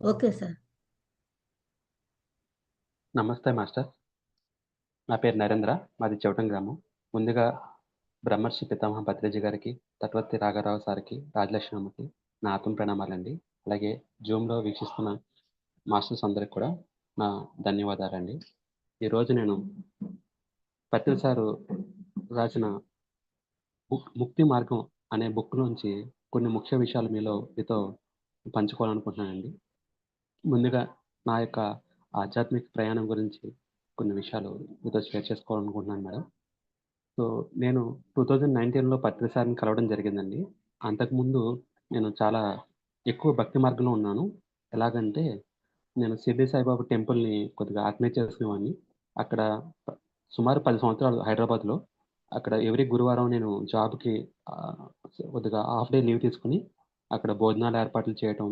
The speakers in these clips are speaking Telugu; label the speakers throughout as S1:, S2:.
S1: Okay sir.
S2: నమస్తే మాస్టర్. నా పేరు నరేంద్ర. మాది చౌటం గ్రామం. ముందుగా బ్రహ్మర్షి పితామహ భద్రజీ గారికి, తటవర్తి రాఘారావు సార్‌కి, రాజలక్ష్మి నా ఆత్మ ప్రణామాలండి. అలాగే జూమ్‌లో వీక్షిస్తున్న మాస్టర్స్ అందరికి కూడా నా ధన్యవాదాలండి. ఈరోజు నేను పత్రి సారు రాసిన ముక్ ముక్తి మార్గం అనే బుక్ నుంచి కొన్ని ముఖ్య విషయాలు మీలో మీతో పంచుకోవాలనుకుంటున్నానండి. ముందుగా నా యొక్క ఆధ్యాత్మిక ప్రయాణం గురించి కొన్ని విషయాలు మీతో షేర్ చేసుకోవాలనుకుంటున్నాను మేడం. సో, నేను టూ థౌజండ్ నైన్టీన్లో పత్రిసారిని కలవడం జరిగిందండి. అంతకుముందు నేను చాలా ఎక్కువ భక్తి మార్గంలో ఉన్నాను. ఎలాగంటే నేను సిద్ధి సాయిబాబా టెంపుల్‌ని కొద్దిగా ఆర్గనైజ్ చేసేవాడిని. అక్కడ సుమారు పది సంవత్సరాలు హైదరాబాద్‌లో. అక్కడ ఎవ్రీ గురువారం నేను జాబ్‌కి కొద్దిగా హాఫ్ డే లీవ్ తీసుకొని అక్కడ భోజనాలు ఏర్పాట్లు చేయటం,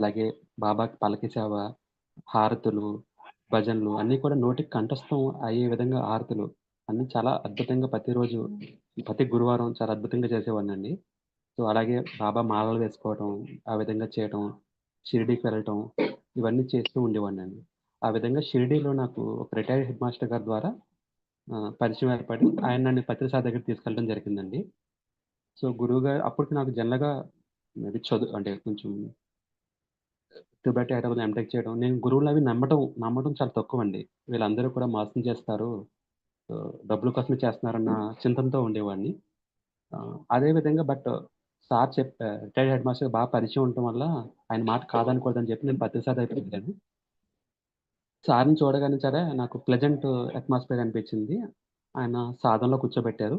S2: అలాగే బాబాకి పల్లకి హారతులు, భజనలు అన్నీ కూడా నోటికి కంఠస్థం అయ్యే విధంగా హారతులు అన్ని చాలా అద్భుతంగా ప్రతిరోజు ప్రతి గురువారం చాలా అద్భుతంగా చేసేవాడినండి. సో, అలాగే బాబా మాలలు వేసుకోవటం, ఆ విధంగా చేయటం, షిరిడీకి వెళ్ళటం ఇవన్నీ చేస్తూ ఉండేవాడినండి. ఆ విధంగా షిరిడీలో నాకు ఒక రిటైర్డ్ హెడ్ మాస్టర్ గారి ద్వారా పరిచయం ఏర్పడి ఆయన నన్ను పత్రి దగ్గర తీసుకెళ్ళడం జరిగిందండి. సో, గురువు గారు అప్పటికి నాకు జనరల్‌గా మేబీ చదువు అంటే కొంచెం టిబెట్ హైదరాబాద్‌లో ఎంటెక్ చేయడం. నేను గురువులవి నమ్మటం నమ్మటం చాలా తక్కువండి. వీళ్ళందరూ కూడా మోసం చేస్తారు. డబ్బుల కోసమే చేస్తున్నారన్న చింతనతో ఉండేవాడిని. అదే విధంగా బట్ సార్ చెప్ ఆహ్, రిటైర్డ్ హెడ్ మాస్టర్ బాగా పరిచయం ఉండటం వల్ల ఆయన మాట కాదనకూడదని చెప్పి నేను పత్రి సార్ దగ్గరికి వెళ్ళాను. సార్‌ని చూడగానే సరే నాకు ప్లెజెంట్ అట్మాస్ఫియర్ అనిపించింది. ఆయన సాధనలో కూర్చోబెట్టారు.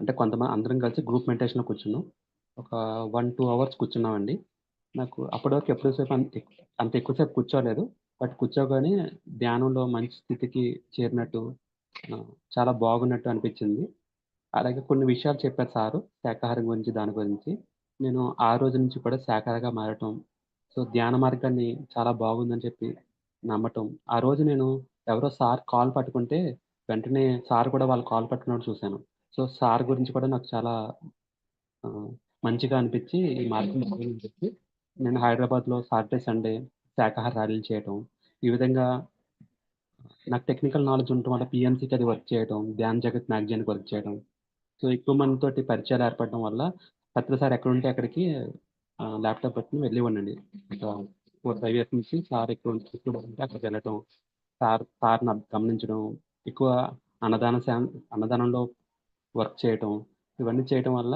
S2: అంటే కొంతమంది అందరం కలిసి గ్రూప్ మెడిటేషన్‌లో కూర్చున్నాం. ఒక 1, 2 అవర్స్ కూర్చున్నామండి. నాకు అప్పటి వరకు ఎప్పుడు సేపు అంత ఎక్కువసేపు అంత కూర్చోలేదు. బట్ కూర్చోగానే ధ్యానంలో మంచి స్థితికి చేరినట్టు చాలా బాగున్నట్టు అనిపించింది. అలాగే కొన్ని విషయాలు చెప్పారు సారు. శాకాహారం గురించి, దాని గురించి. నేను ఆ రోజు నుంచి కూడా శాకాహారిగా మారటం. సో, ధ్యాన మార్గాన్ని చాలా బాగుందని చెప్పి నమ్మటం. ఆ రోజు నేను ఎవరో సార్ కాల్ పట్టుకుంటే వెంటనే సార్ కూడా వాళ్ళు కాల్ పట్టుకున్నట్టు చూశాను సో, సార్ గురించి కూడా నాకు చాలా మంచిగా అనిపించి ఈ మార్గం బాగుందని చెప్పి నేను హైదరాబాద్‌లో సాటర్డే, సండే శాకాహార ర్యాలీలు చేయటం. ఈ విధంగా నాకు టెక్నికల్ నాలెడ్జ్ ఉండటం వల్ల పీఎంసీకి అది వర్క్ చేయడం, ధ్యాన్ జగత్ మ్యాగజైన్‌కి వర్క్ చేయడం. సో, ఎక్కువ మందితోటి పరిచయాలు ఏర్పడడం వల్ల ప్రతిసారి సార్ ఎక్కడుంటే అక్కడికి ఆహ్, ల్యాప్‌టాప్ పట్టుకొని వెళ్ళేవాడినండి. ఒక 4, 5 ఇయర్స్ నుంచి సార్ ఎక్కడ ఎక్కడ ఉంటే అక్కడికి వెళ్ళటం. సార్ సార్‌ని గమనించడం, ఎక్కువ అన్నదాన సా అన్నదానంలో వర్క్ చేయటం. ఇవన్నీ చేయటం వల్ల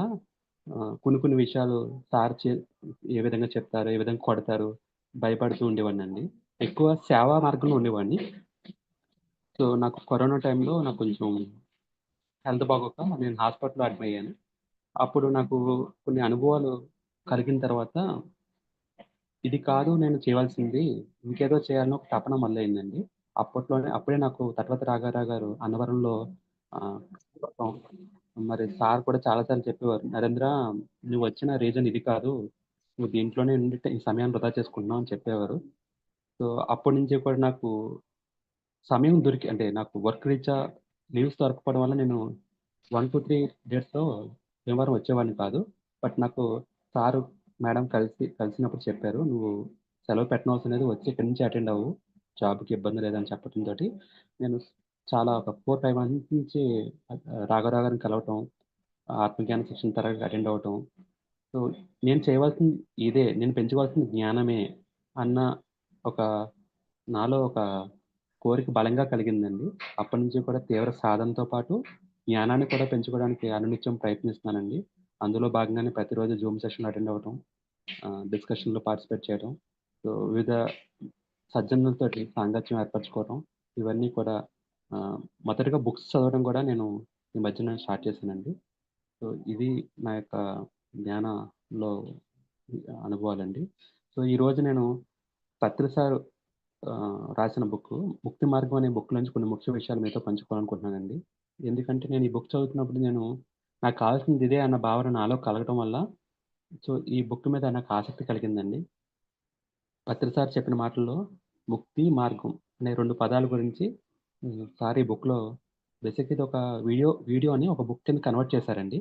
S2: కొన్ని కొన్ని విషయాలు సార్ చే ఏ విధంగా చెప్తారు, ఏ విధంగా కొడతారు, భయపడుతూ ఉండేవాడిని అండి ఎక్కువ సేవా మార్గంలో ఉండేవాడిని. సో, నాకు కరోనా టైంలో నాకు కొంచెం హెల్త్ బాగోక నేను హాస్పిటల్‌లో అడ్మిట్ అయ్యాను. అప్పుడు నాకు కొన్ని అనుభవాలు కలిగిన తర్వాత ఇది కాదు నేను చేయవలసింది. ఇంకేదో చేయాలని ఒక తపన మొదలైందండి. అప్పట్లోనే అప్పుడే నాకు తర్వాత రాఘవరావు గారు అన్నవరంలో మరి సార్ కూడా చాలా సార్లు చెప్పేవారు. "నరేంద్ర నువ్వు వచ్చిన రీజన్ ఇది కాదు. నువ్వు దీంట్లోనే ఉండి ఈ సమయాన్ని వృధా చేసుకుంటున్నావు" అని చెప్పేవారు. సో, అప్పటి నుంచి కూడా నాకు సమయం దొరికి అంటే నాకు వర్క్ రీత్యా లీవ్స్ దొరకకపోవడం వల్ల నేను 1-3 డేస్‌లో భీమవరం వచ్చేవాడిని కాదు. బట్ నాకు సారు, మేడం కలిసి కలిసినప్పుడు చెప్పారు. "నువ్వు సెలవు పెట్టనవసరం లేదు. వచ్చి ఇక్కడి నుంచి అటెండ్ అవ్వు. జాబ్‌కి ఇబ్బంది లేదని" చెప్పడంతోటి నేను చాలా ఒక 4, 5 మంత్స్ నుంచి ఆహ్, రాఘవరావు కలవటం, ఆత్మజ్ఞాన శిక్షణ తరగతి అటెండ్ అవ్వటం. సో, నేను చేయవలసింది ఇదే. నేను పెంచుకోవాల్సింది జ్ఞానమే అన్న ఒక నాలో ఒక కోరిక బలంగా కలిగిందండి. అప్పటినుంచి కూడా తీవ్ర సాధనతో పాటు జ్ఞానాన్ని కూడా పెంచుకోవడానికి అనునిత్యం ప్రయత్నిస్తున్నానండి. అందులో భాగంగానే ప్రతిరోజు జూమ్ సెషన్‌లు అటెండ్ అవ్వటం, డిస్కషన్‌లో పార్టిసిపేట్ చేయడం. సో, వివిధ సజ్జనులతోటి సాంగత్యం ఏర్పరచుకోవడం. ఇవన్నీ కూడా మొదటగా బుక్స్ చదవడం కూడా నేను ఈ మధ్యన స్టార్ట్ చేశానండి. సో, ఇది నా యొక్క జ్ఞానంలో అనుభవాలండి. సో, ఈరోజు నేను పత్రి సార్ రాసిన బుక్ 'ముక్తి మార్గం' అనే బుక్ నుంచి కొన్ని ముఖ్య విషయాలు మీతో పంచుకోవాలనుకుంటున్నానండి. ఎందుకంటే నేను ఈ బుక్ చదువుతున్నప్పుడు నేను నాకు కావాల్సింది ఇదే అన్న భావన నాలో కలగటం వల్ల సో, ఈ బుక్ మీద నాకు ఆసక్తి కలిగిందండి. పత్రి సార్ చెప్పిన మాటల్లో ముక్తి, మార్గం అనే రెండు పదాల గురించి హ్మ్, సార్ ఈ బుక్‌లో ఇది ఒక వీడియో వీడియోని ఒక బుక్ కింద కన్వర్ట్ చేశారండి.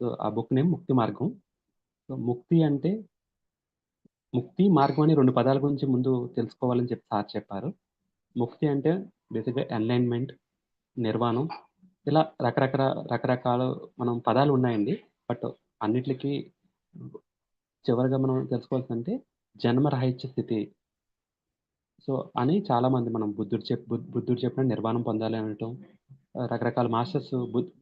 S2: సో, ఆ బుక్ నేమ్ 'ముక్తి మార్గం'. సో, ముక్తి అంటే ముక్తి, మార్గం అని 2 పదాల గురించి ముందు తెలుసుకోవాలని చెప్పి సార్ చెప్పారు. ముక్తి అంటే బేసిక్‌గా ఎన్‌లైన్‌మెంట్, నిర్వాణం ఇలా రకరకర రకరకాల మనం పదాలు ఉన్నాయండి బట్ అన్నిట్లికి చివరగా మనం తెలుసుకోవాల్సిందంటే జన్మరహిత్య స్థితి. సో, అని చాలామంది మనం బుద్ధుడు చెప్ బుద్ధుడు చెప్పిన నిర్వాణం పొందాలి అనటం, రకరకాల మాస్టర్స్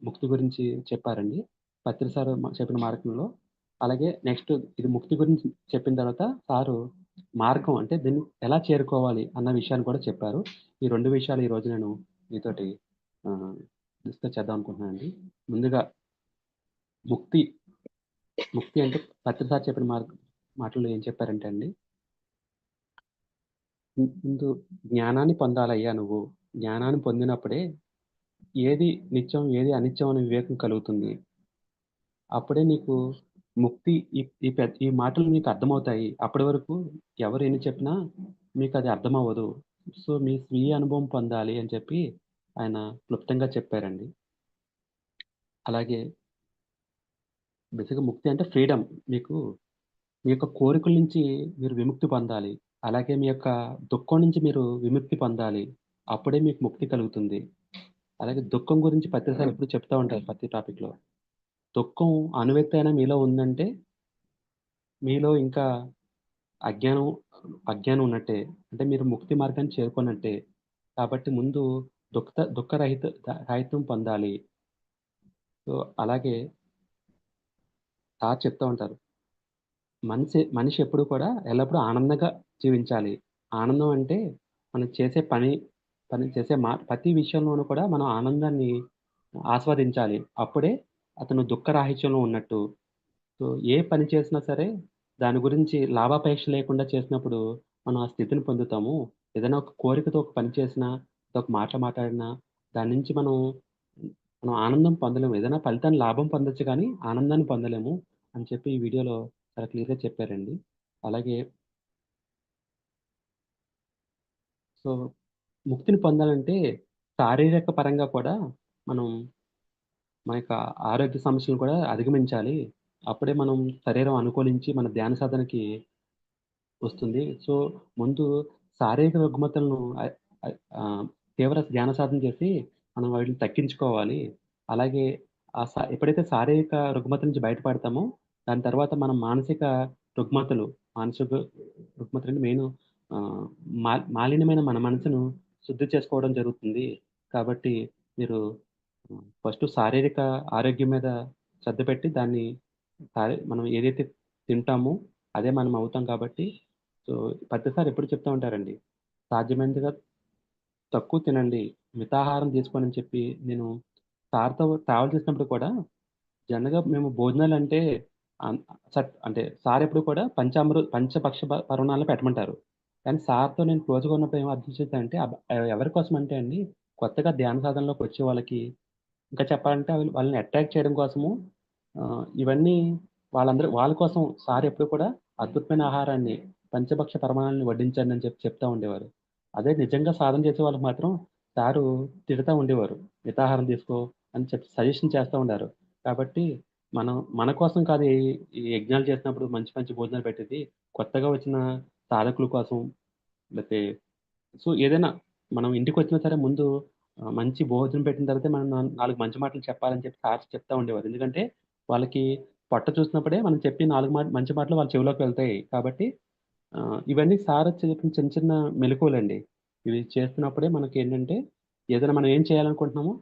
S2: ముక్తి గురించి చెప్పారండి. పత్రి సార్ చెప్పిన మార్గంలో. అలాగే నెక్స్ట్ ఇది ముక్తి గురించి చెప్పిన తర్వాత సారు మార్గం అంటే దీన్ని ఎలా చేరుకోవాలి అన్న విషయాన్ని కూడా చెప్పారు. ఈ రెండు విషయాలు ఈరోజు నేను మీతోటి డిస్కస్ చేద్దాం అనుకుంటున్నానండి. ముందుగా ముక్తి, ముక్తి అంటే పత్రి సార్ చెప్పిన మార్గం మాటలు ఏం చెప్పారంటే అండి ముందు జ్ఞానాన్ని పొందాలయ్యా నువ్వు. జ్ఞానాన్ని పొందినప్పుడే ఏది నిత్యం, ఏది అనిత్యం అనే వివేకం కలుగుతుంది. అప్పుడే నీకు ముక్తి ఈ ఈ ఈ మాటలు నీకు అర్థమవుతాయి. అప్పటి వరకు ఎవరు ఎన్ని చెప్పినా మీకు అది అర్థమవ్వదు. సో, మీ స్వీయ అనుభవం పొందాలి అని చెప్పి ఆయన క్లుప్తంగా చెప్పారండి. అలాగే బేసిక్‌గా ముక్తి అంటే ఫ్రీడమ్. మీకు మీ యొక్క కోరికల నుంచి మీరు విముక్తి పొందాలి. అలాగే మీ యొక్క దుఃఖం నుంచి మీరు విముక్తి పొందాలి. అప్పుడే మీకు ముక్తి కలుగుతుంది. అలాగే దుఃఖం గురించి పత్రి ఎప్పుడు చెప్తా ఉంటారు ప్రతి టాపిక్‌లో. దుఃఖం అణువెత్తైనా మీలో ఉందంటే మీలో ఇంకా అజ్ఞానం అజ్ఞానం ఉన్నట్టే. అంటే మీరు ముక్తి మార్గాన్ని చేరుకున్నట్టే కాబట్టి ముందు దుఃఖ దుఃఖరహిత ద రాహిత్యం పొందాలి. సో, అలాగే సార్ చెప్తా ఉంటారు. మనిషి మనిషి ఎప్పుడు కూడా ఎల్లప్పుడూ ఆనందంగా జీవించాలి. ఆనందం అంటే మనం చేసే పని, పని చేసే మా ప్రతి విషయంలోనూ కూడా మనం ఆనందాన్ని ఆస్వాదించాలి. అప్పుడే అతను దుఃఖరాహిత్యంలో ఉన్నట్టు. సో, ఏ పని చేసినా సరే దాని గురించి లాభాపేక్ష లేకుండా చేసినప్పుడు మనం ఆ స్థితిని పొందుతాము. ఏదైనా ఒక కోరికతో ఒక పని చేసినా, ఒక మాట మాట్లాడినా దాని నుంచి మనం మనం ఆనందం పొందలేము. ఏదైనా ఫలితాన్ని లాభం పొందొచ్చు కానీ ఆనందాన్ని పొందలేము అని చెప్పి ఈ వీడియోలో చాలా క్లియర్‌గా చెప్పారండి. అలాగే సో, ముక్తిని పొందాలంటే శారీరక పరంగా కూడా మనం మన యొక్క ఆరోగ్య సమస్యలను కూడా అధిగమించాలి. అప్పుడే మనం శరీరం అనుకూలించి మన ధ్యాన సాధనకి వస్తుంది. సో, ముందు శారీరక రుగ్మతలను తీవ్ర ధ్యాన సాధన చేసి మనం వాటిని తగ్గించుకోవాలి. అలాగే ఆ ఎప్పుడైతే శారీరక రుగ్మత నుంచి బయటపడతామో దాని తర్వాత మనం మానసిక రుగ్మతలు, మానసిక రుగ్మతలు అంటే మెయిన్ మా మాలిన్యమైన మన మనసును శుద్ధి చేసుకోవడం జరుగుతుంది. కాబట్టి మీరు ఫస్ట్ శారీరక ఆరోగ్యం మీద శ్రద్ధ పెట్టి దాన్ని మనం ఏదైతే తింటామో అదే మనం అవుతాం కాబట్టి సో, ప్రతిసారి ఎప్పుడు చెప్తూ ఉంటారండి. సాధ్యమైనదిగా తక్కువ తినండి. మితాహారం తీసుకోండి అని చెప్పి నేను సార్‌తో ట్రావెల్ చేసినప్పుడు కూడా జనరల్‌గా మేము భోజనాలు అంటే సట్ అంటే సార్ ఎప్పుడు కూడా పంచామృ పంచపక్ష పర్వణాలు పెట్టమంటారు. కానీ సార్‌తో నేను క్లోజ్‌గా ఉన్నప్పుడు ఏం అబ్జర్వ్ చేశానంటే ఎవరి కోసం అంటే అండి కొత్తగా ధ్యాన సాధనలోకి వచ్చే వాళ్ళకి ఇంకా చెప్పాలంటే వాళ్ళని అట్రాక్ట్ చేయడం కోసము ఇవన్నీ వాళ్ళందరూ వాళ్ళ కోసం సార్ ఎప్పుడు కూడా అద్భుతమైన ఆహారాన్ని పంచభక్ష పరమాణాలను వడ్డించండి అని చెప్పి చెప్తా ఉండేవారు. అదే నిజంగా సాధన చేసే వాళ్ళకి మాత్రం సారు తిడతా ఉండేవారు. మితాహారం తీసుకో అని చెప్పి సజెషన్ చేస్తూ ఉండారు. కాబట్టి మనం మన కోసం కాదు ఈ ఈ యజ్ఞాలు చేసినప్పుడు మంచి మంచి భోజనాలు పెట్టేది. కొత్తగా వచ్చిన సాధకుల కోసం లేకపోతే సో, ఏదైనా మనం ఇంటికి వచ్చిన సరే ముందు మంచి భోజనం పెట్టిన తర్వాతే మనం నా 4 మంచి మాటలు చెప్పాలని చెప్పి సార్ చెప్తా ఉండేవారు. ఎందుకంటే వాళ్ళకి పొట్ట చూసినప్పుడే మనం చెప్పి నాలుగు మాట మంచి మాటలు వాళ్ళ చెవిలోకి వెళ్తాయి. కాబట్టి ఇవన్నీ సార్ చెప్పిన చిన్న చిన్న మెళకువలండి. ఇవి చేస్తున్నప్పుడే మనకి ఏంటంటే ఏదైనా మనం ఏం చేయాలనుకుంటున్నామో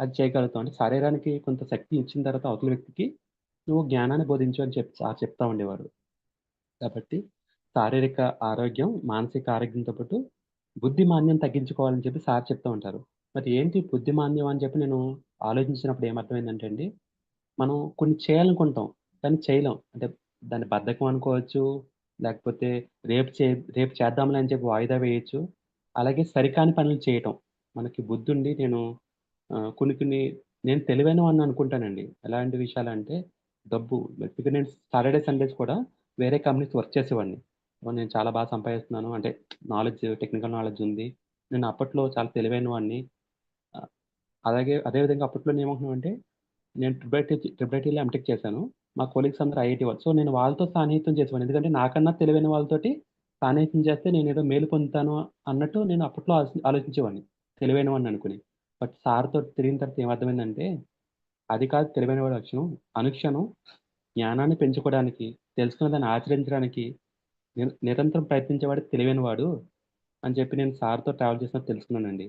S2: అది చేయగలుగుతాం. అంటే శరీరానికి కొంత శక్తి ఇచ్చిన తర్వాత అవతల వ్యక్తికి నువ్వు జ్ఞానాన్ని బోధించు అని చెప్ చెప్తా ఉండేవారు. కాబట్టి శారీరక ఆరోగ్యం, మానసిక ఆరోగ్యంతో పాటు బుద్ధిమాన్యం తగ్గించుకోవాలని చెప్పి సార్ చెప్తూ ఉంటారు. మరి ఏంటి బుద్ధిమాన్యం అని చెప్పి నేను ఆలోచించినప్పుడు ఏమర్థమైందంటే అండి, మనం కొన్ని చేయాలనుకుంటాం. కానీ చేయలేం. అంటే దాన్ని బద్ధకం అనుకోవచ్చు. లేకపోతే రేపు చే రేపు చేద్దాంలే అని చెప్పి వాయిదా వేయచ్చు అలాగే సరికాని పనులు చేయటం. మనకి బుద్ధుండి నేను కొన్ని కొన్ని నేను తెలివైనవాడిని అనుకుంటానండి. ఎలాంటి విషయాలు అంటే డబ్బు బేసిక్‌గా నేను సాటర్‌డే, సండేస్ కూడా వేరే కంపెనీస్ వర్క్ చేసేవాడిని. నేను చాలా బాగా సంపాదిస్తున్నాను. అంటే నాలెడ్జ్ టెక్నికల్ నాలెడ్జ్ ఉంది. నేను అప్పట్లో చాలా తెలివైన వాడిని. అలాగే అదే విధంగా అప్పట్లో నేను అంటే నేను ట్రిబ్రైటీ ట్రిబ్రైటీలో ఎంటెక్ చేశాను. మా కొలీగ్స్ అందరూ ఐఐటీ వాళ్ళు. సో, నేను వాళ్ళతో సాన్నిహిత్యం చేసేవాడిని. ఎందుకంటే నాకన్నా తెలివైన వాళ్ళతోటి సాన్నిహిత్యం చేస్తే నేను ఏదో మేలు పొందుతాను అన్నట్టు నేను అప్పట్లో ఆలోచించేవాడిని ఆలోచించేవాడిని. తెలివైనవాడిని అనుకుని. బట్ సార్‌తో తిరిగిన తర్వాత ఏమర్థమైందంటే, అది కాదు తెలివైనవాడి లక్ష్యం అనుక్షణం జ్ఞానాన్ని పెంచుకోవడానికి, తెలుసుకున్న దాన్ని ఆచరించడానికి నిరంతరం నిరంతరం తెలివైన తెలివైనవాడు అని చెప్పి నేను సార్‌తో ట్రావెల్ చేసినప్పుడు తెలుసుకున్నానండి.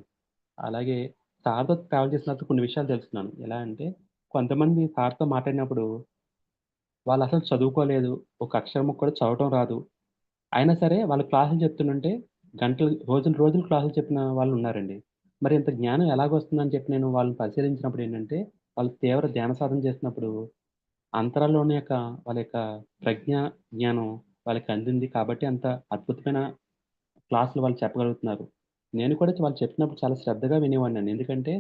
S2: అలాగే సార్‌తో ట్రావెల్ చేసినప్పుడు కొన్ని విషయాలు తెలుసుకున్నాను. ఎలా అంటే కొంతమంది సార్‌తో మాట్లాడినప్పుడు వాళ్ళు అసలు చదువుకోలేదు. ఒక అక్షరం కూడా చదవటం రాదు. అయినా సరే వాళ్ళు క్లాసులు చెప్తుంటే గంటలు రోజులు, రోజులు క్లాసులు చెప్పిన వాళ్ళున్నారండి. మరి ఇంత జ్ఞానం ఎలాగొస్తుందని చెప్పి నేను వాళ్ళని పరిశీలించినప్పుడు ఏంటంటే, వాళ్ళు తీవ్ర ధ్యాన సాధన చేసినప్పుడు అంతరాల్లోని యొక్క వాళ్ళ యొక్క ప్రజ్ఞ, జ్ఞానం వాళ్ళకి అందింది కాబట్టి అంత అద్భుతమైన క్లాసులు వాళ్ళు చెప్పగలుగుతున్నారు. నేను కూడా వాళ్ళు చెప్పినప్పుడు చాలా శ్రద్ధగా వినేవాడిని ఎందుకంటే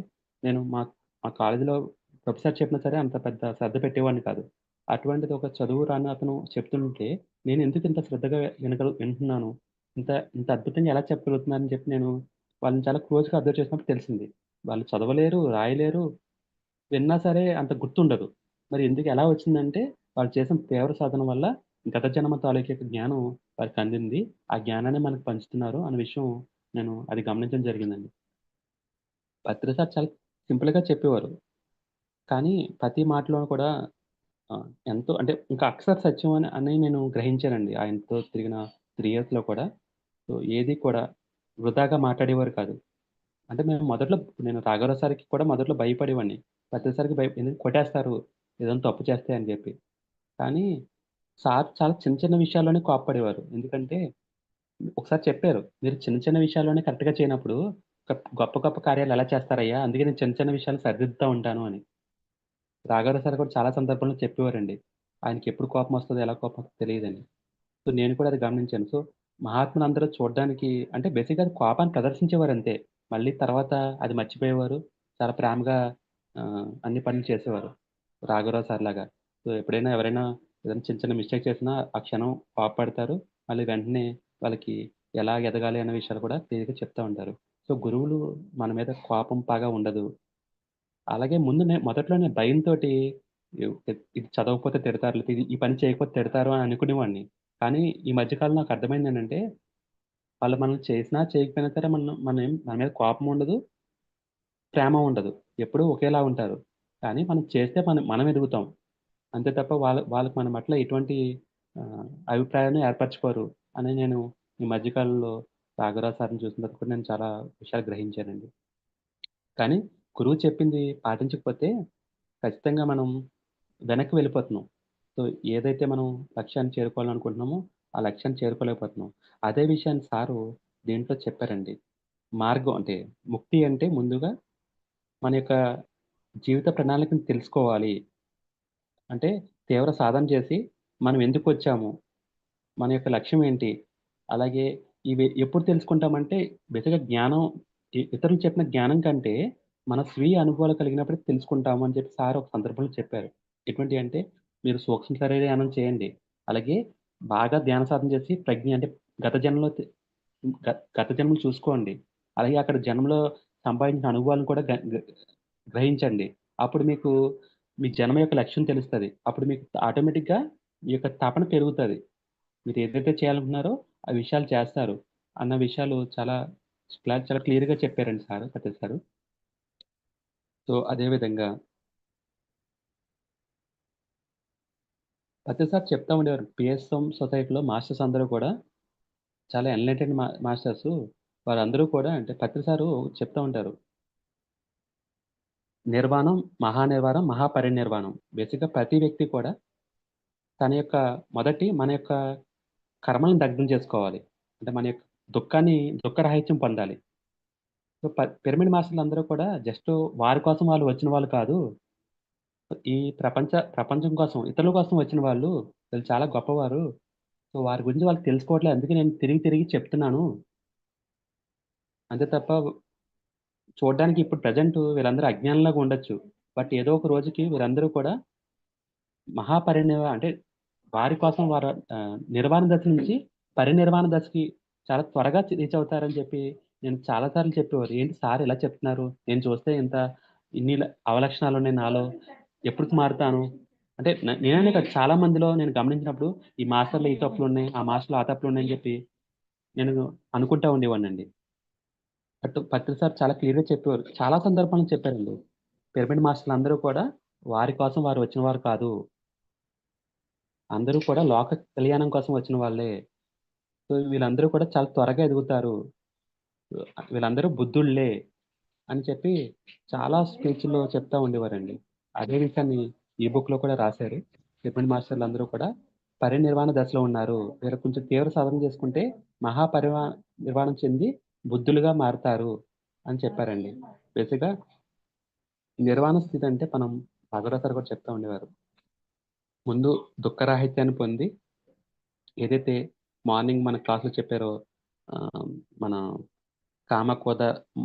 S2: నేను మా మా కాలేజీలో ప్రొఫెసర్ చెప్పినా సరే అంత పెద్ద శ్రద్ధ పెట్టేవాడిని కాదు. అటువంటిది ఒక చదువు రాని అతను చెప్తుంటే నేను ఎందుకు ఇంత శ్రద్ధగా వినగలు వింటున్నాను. ఇంత ఇంత అద్భుతంగా ఎలా చెప్పగలుగుతున్నారని చెప్పి నేను వాళ్ళని చాలా క్లోజ్‌గా అబ్జర్వ్ చేసినప్పుడు తెలిసింది. వాళ్ళు చదవలేరు, రాయలేరు. విన్నా సరే అంత గుర్తుండదు. మరి ఎందుకు ఎలా వచ్చిందంటే వాళ్ళు చేసిన తీవ్ర సాధన వల్ల గత జన్మ తాలూకు యొక్క జ్ఞానం వారికి అందింది. ఆ జ్ఞానాన్ని మనకు పంచుతున్నారు అనే విషయం నేను అది గమనించడం జరిగిందండి. పత్రి సార్ చాలా సింపుల్‌గా చెప్పేవారు. కానీ ప్రతి మాటలో కూడా ఎంతో అంటే ఇంకా అక్షర సత్యం అని అని నేను గ్రహించానండి. ఆయనతో తిరిగిన త్రీ ఇయర్స్‌లో కూడా. సో, ఏది కూడా వృధాగా మాట్లాడేవారు కాదు. అంటే మేము మొదట్లో నేను రాఘవరావు సార్‌కి కూడా మొదట్లో భయపడేవాడిని. ప్రతిసారికి సార్‌కి భయ కొట్టేస్తారు ఏదైనా తప్పు చేస్తే అని చెప్పి. కానీ సార్ చాలా చిన్న చిన్న విషయాల్లోనే కోప్పడేవారు. ఎందుకంటే ఒకసారి చెప్పారు. "మీరు చిన్న చిన్న విషయాల్లోనే కరెక్ట్‌గా చేయనప్పుడు గొప్ప గొప్ప కార్యాలు ఎలా చేస్తారయ్యా? అందుకే నేను చిన్న చిన్న విషయాలు సరిదిద్దుతా ఉంటాను" అని. రాఘవరావు సార్ కూడా చాలా సందర్భాల్లో చెప్పేవారండి. ఆయనకెప్పుడు కోపమొస్తదో, ఎలా కోపమొస్తదో తెలియదని సో, నేను కూడా అది గమనించాను. సో, మహాత్ములందరూ చూడడానికి అంటే బేసిక్‌గా అది కోపాన్ని ప్రదర్శించేవారంతే. మళ్ళీ తర్వాత అది మర్చిపోయేవారు. చాలా ప్రేమగా ఆహ్, అన్ని పనులు చేసేవారు. రాఘవరావు సార్‌లాగా. సో, ఎప్పుడైనా ఎవరైనా ఏదైనా చిన్న చిన్న మిస్టేక్ చేసినా ఆ క్షణం కోప్పడతారు. మళ్ళీ వెంటనే వాళ్ళకి ఎలా ఎదగాలి అనే విషయాలు కూడా క్లియర్‌గా చెప్తా ఉంటారు. సో, గురువులు మన మీద కోపం, పగ ఉండదు. అలాగే ముందు నే మొదట్లోనే భయంతోటి ఇవ్ ఇది చదవకపోతే తిడతారు. లేతే ఇది ఈ పని చేయకపోతే తిడతారు అని అనుకునేవాడిని. కానీ ఈ మధ్యకాలం నాకు అర్థమైంది ఏంటంటే వాళ్ళు మనం చేసినా, చేయకపోయినా సరే మనం మనం మన మీద కోపం ఉండదు, ప్రేమ ఉండదు. ఎప్పుడూ ఒకేలా ఉంటారు. కానీ మనం చేస్తే మనం మనం ఎదుగుతాం. అంతే తప్ప వాళ్ళ వాళ్ళకి మన పట్ల ఎటువంటి ఆహ్, అభిప్రాయాన్ని ఏర్పరచుకోరు అని నేను ఈ మధ్య కాలంలో రాఘవరావు సార్‌ని చూసిన తర్వాత కూడా నేను చాలా విషయాలు గ్రహించానండి. కానీ గురువు చెప్పింది పాటించకపోతే ఖచ్చితంగా మనం వెనక్కి వెళ్ళిపోతున్నాం. సో, ఏదైతే మనం లక్ష్యాన్ని చేరుకోవాలనుకుంటున్నామో, ఆ లక్ష్యాన్ని చేరుకోలేకపోతున్నాం. అదే విషయాన్ని సారు దీంట్లో చెప్పారండి. మార్గం అంటే ముక్తి అంటే ముందుగా మన యొక్క జీవిత ప్రణాళికను తెలుసుకోవాలి. అంటే తీవ్ర సాధన చేసి మనం ఎందుకు వచ్చాము మన యొక్క లక్ష్యం ఏంటి? అలాగే ఇవి ఎప్పుడు తెలుసుకుంటామంటే బేసిక్‌గా జ్ఞానం ఇతరులు చెప్పిన జ్ఞానం కంటే మన స్వీయ అనుభవాలు కలిగినప్పుడే తెలుసుకుంటాము అని చెప్పి సార్ ఒక సందర్భంలో చెప్పారు. ఎటువంటి అంటే మీరు సూక్ష్మ శరీర ధ్యానం చేయండి. అలాగే బాగా ధ్యాన సాధన చేసి ప్రజ్ఞ అంటే గత జన్మలో గత జన్మలు చూసుకోండి. అలాగే అక్కడ జన్మలో సంపాదించిన అనుభవాలను కూడా గ గ గ్రహించండి. అప్పుడు మీకు మీ జన్మ యొక్క లక్ష్యం తెలుస్తుంది అప్పుడు మీకు ఆటోమేటిక్‌గా మీ యొక్క తపన పెరుగుతుంది మీరు ఏదైతే చేయాలనుకున్నారో ఆ విషయాలు చేస్తారు. అన్న విషయాలు చాలా చాలా క్లియర్‌గా చెప్పారండి సార్ పటేల్ సార్ సో, అదే ప్రతిసారి సార్ చెప్తా ఉండేవారు. పిఎస్ఎం సొసైటీలో మాస్టర్స్ అందరూ కూడా చాలా ఎన్లైటెడ్ మా మాస్టర్స్. వారందరూ కూడా అంటే పత్రి సారు చెప్తా ఉంటారు. నిర్వాణం, మహానిర్వాణం, మహాపరినిర్వాణం. బేసిక్‌గా ప్రతి వ్యక్తి కూడా తన యొక్క మొదటి మన యొక్క కర్మలను దగ్ధం చేసుకోవాలి. అంటే మన యొక్క దుఃఖాన్ని దుఃఖరాహిత్యం పొందాలి. సో, ప పిరమిడ్ మాస్టర్‌లందరూ కూడా జస్ట్ వారి కోసం వాళ్ళు వచ్చిన వాళ్ళు కాదు. ఈ ప్రపంచ ప్రపంచం కోసం, ఇతరుల కోసం వచ్చిన వాళ్ళు. వీళ్ళు చాలా గొప్పవారు. సో, వారి గురించి వాళ్ళకి తెలుసుకోవట్లేదు. అందుకే నేను తిరిగి తిరిగి చెప్తున్నాను. అంతే తప్ప చూడడానికి ఇప్పుడు ప్రజెంట్ వీళ్ళందరూ అజ్ఞానంలాగా ఉండొచ్చు. బట్ ఏదో ఒక రోజుకి వీరందరూ కూడా మహాపరినిర్వా అంటే వారి కోసం వారు నిర్వాణ దశ నుంచి పరినిర్వాణ దశకి చాలా త్వరగా రీచ్ అవుతారని చెప్పి నేను చాలా సార్లు చెప్పేవారు. ఏంటి సార్ ఇలా చెప్తున్నారు? నేను చూస్తే ఇంత ఇన్ని అవలక్షణాలు ఉన్నాయి నాలో. ఎప్పటికి మారుతాను? అంటే న నేననే చాలా మందిలో నేను గమనించినప్పుడు ఈ మాస్టర్‌లో ఈ తప్పులున్నాయి, ఆ మాస్టర్‌లో ఆ తప్పులున్నాయని చెప్పి నేను అనుకుంటా ఉండేవాడినండి. బట్ పత్రి సార్ చాలా క్లియర్‌గా చెప్పేవారు. చాలా సందర్భాలు చెప్పారండి. పిరమిడ్ మాస్టర్లు అందరూ కూడా వారి కోసం వారు వచ్చిన వారు కాదు. అందరూ కూడా లోక కళ్యాణం కోసం వచ్చిన వాళ్ళే. సో, వీళ్ళందరూ కూడా చాలా త్వరగా ఎదుగుతారు. వీళ్ళందరూ బుద్ధుళ్ళే అని చెప్పి చాలా స్పీచ్‌లో చెప్తా ఉండేవారండి. అదే విషయాన్ని ఈ బుక్లో కూడా రాశారు. లిమిట్ మాస్టర్లు అందరూ కూడా పరినిర్వాణ దశలో ఉన్నారు. వీరు కొంచెం తీవ్ర సాధన చేసుకుంటే మహాపరివా నిర్వాణం చెంది బుద్ధులుగా మారుతారు అని చెప్పారండి. బేసిక్‌గా నిర్వాణ స్థితి అంటే మనం భగవత్ కూడా చెప్తా ఉండేవారు. ముందు దుఃఖరాహిత్యాన్ని పొంది ఏదైతే మార్నింగ్ మన క్లాసులో చెప్పారో మన కామ,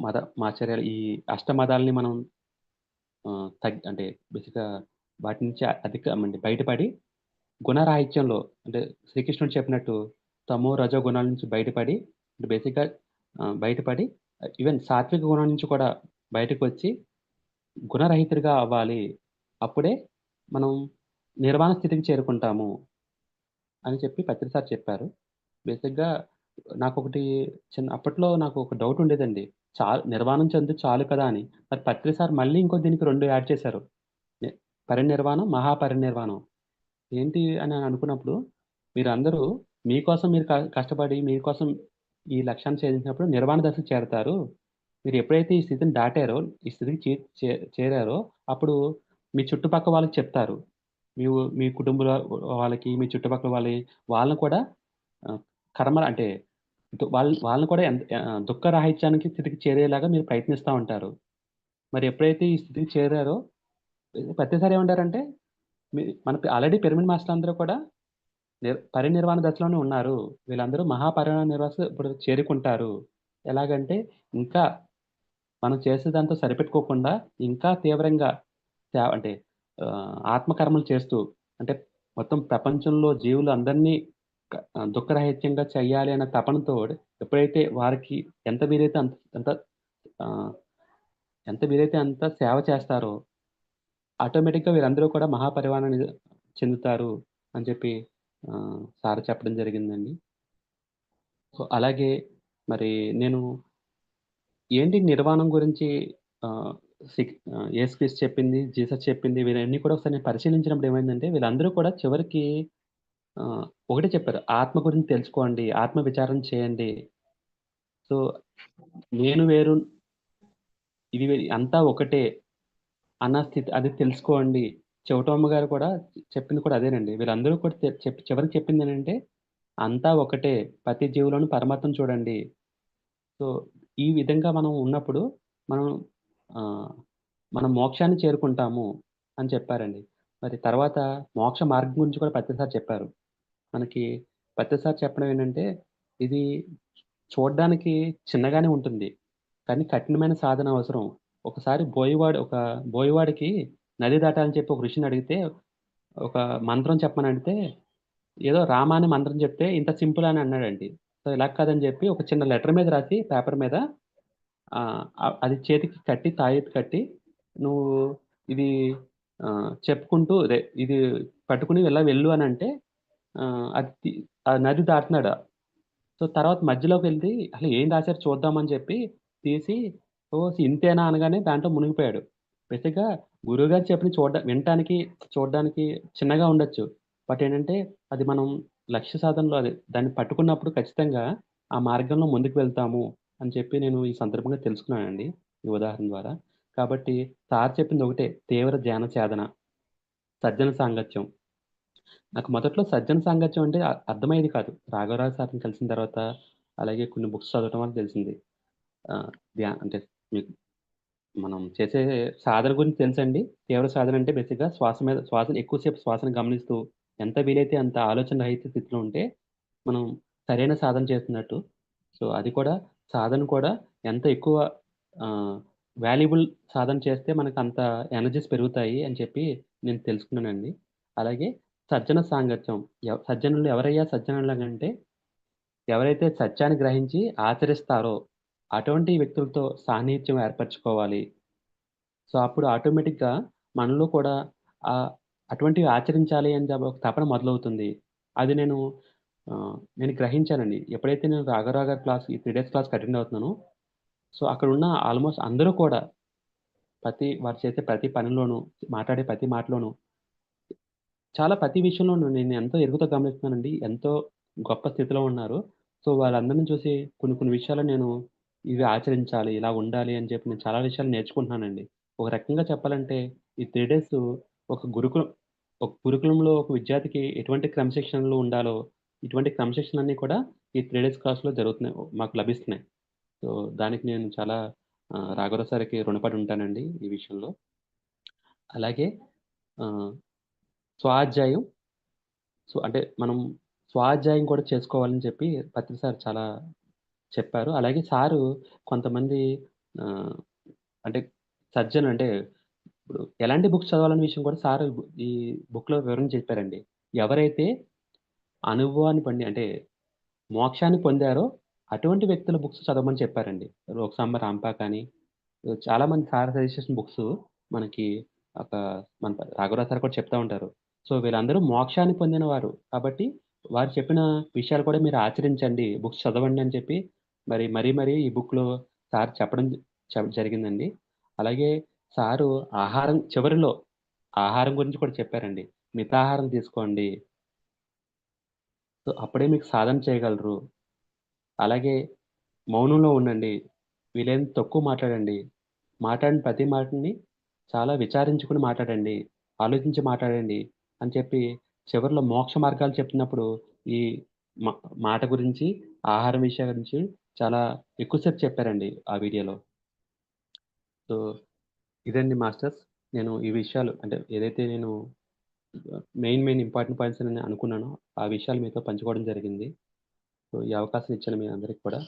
S2: మద, మాచర్యాలు ఈ అష్టమదాలని మనం తగ్గి తగ్ అంటే బేసిక్‌గా వాటి నుంచి అధిక అంటే బయటపడి గుణరాహిత్యంలో అంటే శ్రీకృష్ణుడు చెప్పినట్టు తమో, రజో గుణాల నుంచి బయటపడి బేసిక్‌గా ఆహ్, బయటపడి ఈవెన్ సాత్విక గుణం నుంచి కూడా బయటకొచ్చి గుణరహితుడిగా అవ్వాలి. అప్పుడే మనం నిర్వాణ స్థితికి చేరుకుంటాము. అని చెప్పి పత్రి సార్ చెప్పారు. బేసిక్‌గా నాకొకటి చిన్న అప్పట్లో నాకు ఒక డౌట్ ఉండేదండి. చాలు నిర్వాణం చెందు చాలు కదా అని. మరి పత్రి సార్ మళ్ళీ ఇంకో దీనికి రెండు యాడ్ చేశారు. పరినిర్వాణం, మహాపరినిర్వాణం. ఏంటి అని అనుకున్నప్పుడు మీరందరూ మీకోసం మీరు కష్టపడి మీకోసం ఈ లక్ష్యాన్ని ఛేదించినప్పుడు నిర్వాణ దశ చేరతారు. మీరు ఎప్పుడైతే ఈ స్థితిని దాటారో, ఈ స్థితికి చే చే చేరారో అప్పుడు మీ చుట్టుపక్కల వాళ్ళకి చెప్తారు. మీ మీ కుటుంబ వాళ్ళకి, మీ చుట్టుపక్కల వాళ్ళకి వాళ్ళని కూడా కర్మ అంటే వాళ్ళ వాళ్ళని కూడా దుఃఖ రాహిత్యానికి స్థితికి చేరేలాగా మీరు ప్రయత్నిస్తూ ఉంటారు. మరి ఎప్పుడైతే ఈ స్థితికి చేరారో ప్రతిసారి ఏమంటారంటే మీ మన ఆల్రెడీ పిరమిడ్ మాస్టర్లందరూ కూడా నిర్ పరినిర్వాణ దశలోనే ఉన్నారు. వీళ్ళందరూ మహాపరిణామ నిర్వాస ఇప్పుడు చేరుకుంటారు. ఎలాగంటే ఇంకా మనం చేసేదాంతో సరిపెట్టుకోకుండా ఇంకా తీవ్రంగా అంటే ఆత్మకర్మలు చేస్తూ అంటే మొత్తం ప్రపంచంలో జీవులు అందరినీ క దుఃఖరహిత్యంగా చేయాలి అన్న తపనతో ఎప్పుడైతే వారికి ఎంత వీలైతే అంత ఎంత ఎంత వీలైతే అంత సేవ చేస్తారో ఆటోమేటిక్‌గా వీరందరూ కూడా మహాపరినిర్వాణాన్ని చెందుతారు అని చెప్పి సార్ చెప్పడం జరిగిందండి. సో, అలాగే మరి నేను ఏంటి నిర్వాణం గురించి ఆహ్, సిక్ చెప్పింది, జీసస్ చెప్పింది వీరన్నీ కూడా ఒకసారి నేను పరిశీలించినప్పుడు ఏమైందంటే వీళ్ళందరూ కూడా చివరికి ఒకటే చెప్పారు. ఆత్మ గురించి తెలుసుకోండి. ఆత్మ విచారణ చేయండి. సో, నేను వేరు ఇది వే అంతా ఒకటే అన్న స్థితి అది తెలుసుకోండి. చెవిటమ్మ గారు కూడా చెప్పింది కూడా అదేనండి. వీళ్ళందరూ కూడా తె చెప్పి చివరికి చెప్పిందేంటంటే అంతా ఒకటే. ప్రతి జీవులను పరమాత్మను చూడండి. సో, ఈ విధంగా మనం ఉన్నప్పుడు మనం ఆహ్, మనం మోక్షాన్ని చేరుకుంటాము అని చెప్పారండి. మరి తర్వాత మోక్ష మార్గం గురించి కూడా ప్రతిసారి చెప్పారు. మనకి పత్రి చెప్పడం ఏంటంటే, ఇది చూడడానికి చిన్నగానే ఉంటుంది. కానీ కఠినమైన సాధన అవసరం. ఒకసారి బోయవాడు ఒక బోయవాడికి నది దాటాలని చెప్పి ఒక ఋషిని అడిగితే, ఒక మంత్రం చెప్పమని అడిగితే, ఏదో రామ మంత్రం చెప్తే ఇంత సింపుల్ అని అన్నాడండి. సో, ఇలా కాదని చెప్పి ఒక చిన్న లెటర్ మీద రాసి పేపర్ మీద అది చేతికి కట్టి తాయెత్తి కట్టి నువ్వు ఇది చెప్పుకుంటూ ఇది పట్టుకుని ఇలా వెళ్ళు అని అంటే ఆహ్, అది ఆ నది దాటుతున్నాడు. సో, తర్వాత మధ్యలోకి వెళ్ళి అసలు ఏం రాసారో చూద్దామని చెప్పి తీసి ఓహ్! ఇంతేనా అనగానే దాంట్లో మునిగిపోయాడు. బేసిక్‌గా గురువుగారు చెప్పిన చూడ్డ వినటానికి, చూడడానికి చిన్నగా ఉండొచ్చు. బట్ ఏంటంటే అది మనం లక్ష్య సాధనలో అదే దాన్ని పట్టుకున్నప్పుడు ఖచ్చితంగా ఆ మార్గంలో ముందుకు వెళ్తాము అని చెప్పి నేను ఈ సందర్భంగా తెలుసుకున్నానండి. ఈ ఉదాహరణ ద్వారా. కాబట్టి సార్ చెప్పింది ఒకటే తీవ్ర ధ్యాన సాధన, సజ్జన సాంగత్యం. నాకు మొదట్లో సజ్జన సాంగత్యం అంటే అ అర్థమయ్యేది కాదు. రాఘవరావు సార్‌ని కలిసిన తర్వాత, అలాగే కొన్ని బుక్స్ చదవటం వల్ల తెలిసింది. ఆహ్, ధ్యా అంటే మీకు మనం చేసే సాధన గురించి తెలుసండి. తీవ్ర సాధన అంటే బేసిక్‌గా శ్వాస మీద శ్వాసను ఎక్కువసేపు శ్వాసను గమనిస్తూ, ఎంత వీలైతే అంత ఆలోచన రహిత స్థితిలో ఉంటే, మనం సరైన సాధన చేస్తున్నట్టు. సో, అది కూడా సాధన కూడా ఎంత ఎక్కువ ఆహ్, వాల్యుబుల్ సాధన చేస్తే మనకంత ఎనర్జీస్ పెరుగుతాయి అని చెప్పి నేను తెలుసుకున్నానండి. అలాగే సజ్జన సాంగత్యం. సజ్జనులు ఎవరయ్యా సజ్జనులంటే, ఎవరైతే సత్యాన్ని గ్రహించి ఆచరిస్తారో, అటువంటి వ్యక్తులతో సాన్నిహిత్యం ఏర్పరచుకోవాలి. సో, అప్పుడు ఆటోమేటిక్‌గా మనలో కూడా అటువంటివి ఆచరించాలి అని ఒక తపన మొదలవుతుంది. అది నేను నేను గ్రహించానండి. ఎప్పుడైతే నేను రాఘవరావు క్లాస్ ఈ త్రీ డేస్ క్లాస్‌కి అటెండ్ అవుతున్నానో, సో అక్కడున్న ఆల్‌మోస్ట్ అందరూ కూడా ప్రతి వారు చేసే ప్రతి పనిలోనూ, మాట్లాడే ప్రతి మాటలోనూ చాలా ప్రతి విషయంలోనూ నేను ఎంతో ఎరుగుతో గమనిస్తున్నానండి. ఎంతో గొప్ప స్థితిలో ఉన్నారు. సో వాళ్ళందరిని చూసి కొన్ని కొన్ని విషయాలు నేను ఇవి ఆచరించాలి, ఇలా ఉండాలి అని చెప్పి నేను చాలా విషయాలు నేర్చుకుంటున్నానండి. ఒక రకంగా చెప్పాలంటే ఈ 3 డేస్ ఒక గురుకులం ఒక గురుకులంలో ఒక విద్యార్థికి ఎటువంటి క్రమశిక్షణలు ఉండాలో, ఇటువంటి క్రమశిక్షణలన్నీ కూడా ఈ 3 డేస్ క్లాస్‌లో జరుగుతున్నాయి. మాకు లభిస్తున్నాయి. సో దానికి నేను చాలా ఆహ్, రాఘవరావు సార్‌కి రుణపడి ఉంటానండి ఈ విషయంలో. అలాగే ఆహ్, స్వాధ్యాయం సో అంటే మనం స్వాధ్యాయం కూడా చేసుకోవాలని చెప్పి పత్రి సార్ చాలా చెప్పారు. అలాగే సారు కొంతమంది అంటే సజ్జన్ అంటే ఇప్పుడు ఎలాంటి బుక్స్ చదవాలనే విషయం కూడా సార్ ఈ బుక్‌లో వివరణ చెప్పారండి. ఎవరైతే అనుభవాన్ని పొంది అంటే మోక్షాన్ని పొందారో అటువంటి వ్యక్తుల బుక్స్ చదవమని చెప్పారండి. రోక్సాంబ రాంపా కానీ చాలామంది సార్ సజెషన్ బుక్స్ మనకి ఒక మన రాఘవరావు సార్ కూడా చెప్తా ఉంటారు. సో వీళ్ళందరూ మోక్షాన్ని పొందిన వారు. కాబట్టి వారు చెప్పిన విషయాలు కూడా మీరు ఆచరించండి. బుక్స్ చదవండి అని చెప్పి మరి మరీ మరీ ఈ బుక్‌లో సార్ చెప్పడం జరిగిందండి. అలాగే సారు ఆహారం చివరిలో ఆహారం గురించి కూడా చెప్పారండి. మితాహారం తీసుకోండి. సో అప్పుడే మీకు సాధన చేయగలరు. అలాగే మౌనంలో ఉండండి. వీలైనంత తక్కువ మాట్లాడండి. మాట్లాడిన ప్రతి మాటని చాలా విచారించుకొని మాట్లాడండి. ఆలోచించి మాట్లాడండి అని చెప్పి చివరిలో మోక్ష మార్గాలు చెప్పినప్పుడు ఈ మా మాట గురించి, ఆహారం విషయం గురించి చాలా ఎక్కువ సేపు చెప్పారండి ఆ వీడియోలో. సో ఇదండి మాస్టర్స్. నేను ఈ విషయాలు అంటే ఏదైతే నేను మెయిన్ మెయిన్ ఇంపార్టెంట్ పాయింట్స్ అని అనుకున్నానో ఆ విషయాలు మీతో పంచుకోవడం జరిగింది. సో ఈ అవకాశం ఇచ్చిన మీ అందరికి కూడా